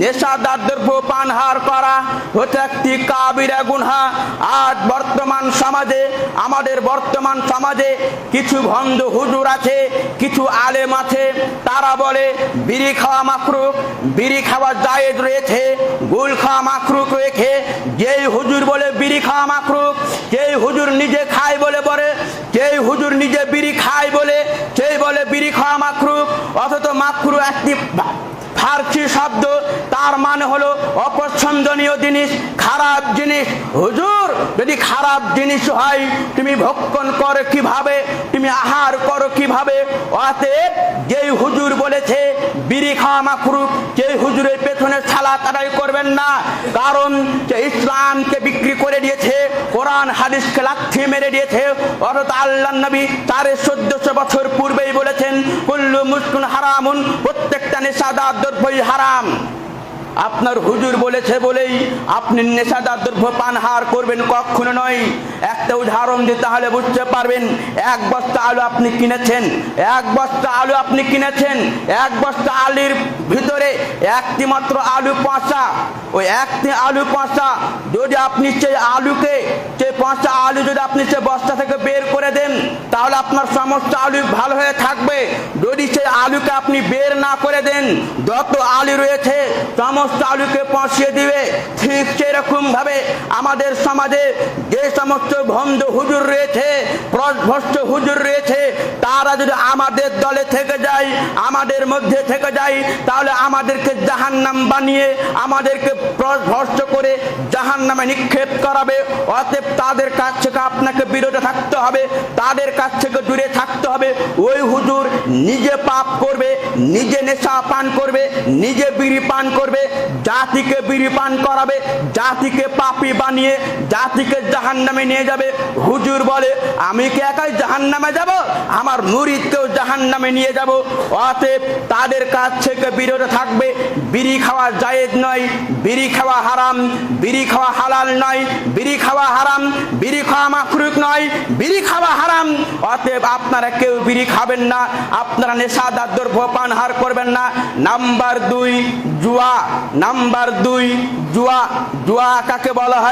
নেশাদার দ্রব্য পানহার করা হচ্ছে কাবিরা গুনহা। আজ বর্তমান সমাজে, আমাদের বর্তমান সমাজে কিছু ভণ্ড হুজুর আছে, কিছু আলেম আছে, তারা বলে, বিড়ি খাওয়া মাকরুক বিড়ি খাওয়া জায়েজ রয়েছে, গুল খাওয়া মাকরুক যেই হুজুর বলে বিড়ি খাওয়া মাকরুক যেই হুজুর নিজে খায় বলে বলে যেই হুজুর নিজে বিড়ি খায় বলে, সেই বলে বিড়ি খাওয়া মাকরুক অথচ মাকরু একটি ফার্সি শব্দ? তার মানে হলো অপছন্দনীয় জিনিস, খারাপ জিনিস। হুজুর, যদি খারাপ জিনিস হয়, তুমি ভক্ষণ করো কীভাবে? তুমি আহার করো কীভাবে? অতএব যেই হুজুর বলেছে, বিড়ি খাওয়া মাকরুক যেই হুজুরের পেছনে ছালা তারাই করবেন না। কারণ যে ইসলামকে বিক্রি করে দিয়েছে, কোরআন হাদিসকে লাথি মেরে দিয়েছে। অর্থাৎ আল্লাহ নবী তার চোদ্দশো বছর পূর্বেই বলেছেন, কুল্লু মুসকুন হারামুন প্রত্যেকটা নেশাদার দ্রব্যই হারাম। আপনার হুজুর বলেছে বলেই আপনি নেশাদার দ্রব্য পানহার করবেন, কখনো নয়। একটা উদাহরণ দিয়ে তাহলে বুঝতে পারবেন, এক বস্তা আলু আপনি কিনেছেন, এক বস্তা আলু আপনি কিনেছেন, এক বস্তা আলুর ভিতরে একটি মাত্র আলু পচা। ওই একটি আলু পচা, যদি আপনি সেই আলুকে, সেই পচা আলু যদি আপনি সে বস্তা থেকে বের তাহলে আপনার সমস্ত আলু ভালো হয়ে থাকবে। যদি সেই আলুকে আপনি বের না করে দেন, যত আলু রয়েছে, সমস্ত আলুকে পচিয়ে দিবে। ঠিক সেরকম ভাবে আমাদের সমাজে যে সমস্ত ভন্ড হুজুর রয়েছে ভ্রষ্ট হুজুর রয়েছে, তারা যদি আমাদের দলে থেকে যায়, আমাদের মধ্যে থেকে যায়, তাহলে আমাদেরকে জাহান্নাম বানিয়ে, আমাদেরকে ভ্রষ্ট করে জাহান নামে নিক্ষেপ করাবে। অতএব তাদের কাছ থেকে আপনাকে বিরত থাকতে হবে, তাদের কাছ থেকে দূরে থাকতে হবে। ওই হুজুর নিজে পাপ করবে নিজে নেশা পান করবে, নিজে বিড়ি পান করবে, জাতিকে বিড়ি পান করাবে, জাতিকে পাপি বানিয়ে, জাতিকে জাহান নামে নিয়ে যাবে। হুজুর বলে, আমি কি একাই জাহান নামে যাব? আমার মুরিদকেও জাহান নামে নিয়ে যাব। অতএব তাদের কাছ থেকে বিরত থাকবে। বিড়ি খাওয়া জায়েজ নয়, বিড়ি খাওয়া হারাম, বিড়ি খাওয়া হালাল নয়, বিড়ি খাওয়া হারাম বিড়ি খাওয়া মাখরুক নয়, বিড়ি খাওয়া হারাম। অতএব আপনারা কেউ বিড়ি খাবেন না, আপনারা নেশাদার দ্রব্য হার করবেন না। নাম্বার দুই, জুয়া। নাম্বার দুই, জুয়া। জুয়া কাকে বলা হয়?